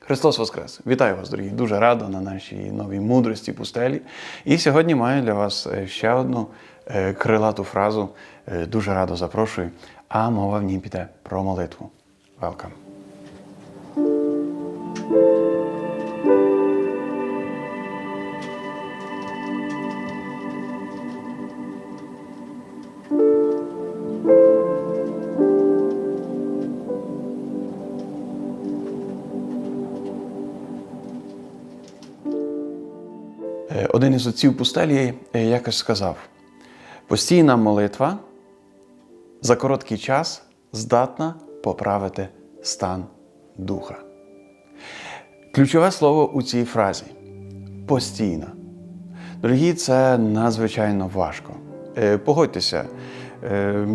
Христос Воскрес! Вітаю вас, дорогі! Дуже радо на нашій новій мудрості пустелі. І сьогодні маю для вас е, ще одну е, крилату фразу. Е, Дуже радо запрошую. А мова в ній піде про молитву. Welcome! Один із отців пустелі е, якось сказав: постійна молитва за короткий час здатна поправити стан духа. Ключове слово у цій фразі постійна. Дорогі, це надзвичайно важко. Е, Погодьтеся, е,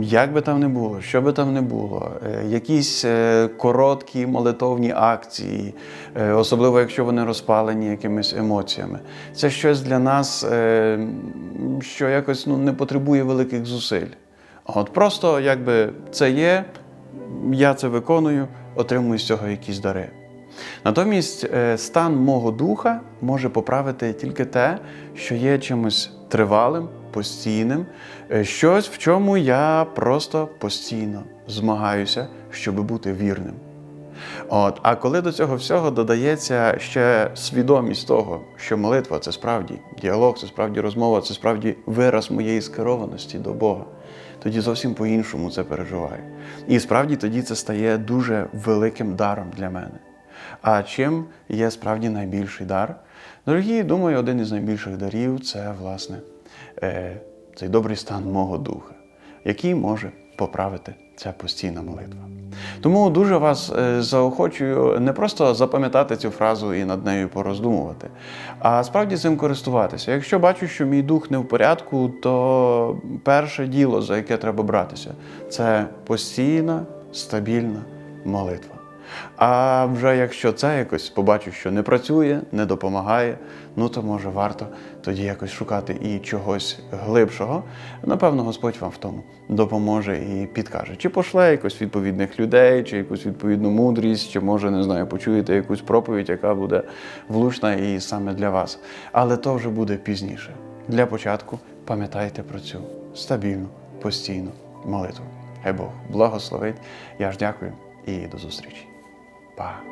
як би там не було, що би там не було, е, якісь е, короткі молитовні акції, е, особливо якщо вони розпалені якимись емоціями. Це щось для нас, е, що якось ну, не потребує великих зусиль. От просто якби це є, я це виконую, отримую з цього якісь дари. Натомість е, стан мого духа може поправити тільки те, що є чимось тривалим, постійним, е, щось, в чому я просто постійно змагаюся, щоб бути вірним. От, а коли до цього всього додається ще свідомість того, що молитва це справді діалог, це справді розмова, це справді вираз моєї скерованості до Бога, тоді зовсім по-іншому це переживаю. І справді тоді це стає дуже великим даром для мене. А чим є справді найбільший дар? Дорогі, думаю, один із найбільших дарів це, власне, е, цей добрий стан мого духа, який може поправити ця постійна молитва. Тому дуже вас е, заохочую не просто запам'ятати цю фразу і над нею пороздумувати, а справді цим користуватися. Якщо бачу, що мій дух не в порядку, то перше діло, за яке треба братися, це постійна, стабільна молитва. А вже якщо це якось побачу, що не працює, не допомагає, ну то може варто тоді якось шукати і чогось глибшого. Напевно, Господь вам в тому допоможе і підкаже. Чи пошле якось відповідних людей, чи якусь відповідну мудрість, чи може, не знаю, почуєте якусь проповідь, яка буде влучна і саме для вас. Але то вже буде пізніше. Для початку пам'ятайте про цю стабільну, постійну молитву. Хай Бог благословить. Я ж дякую і до зустрічі. Pá.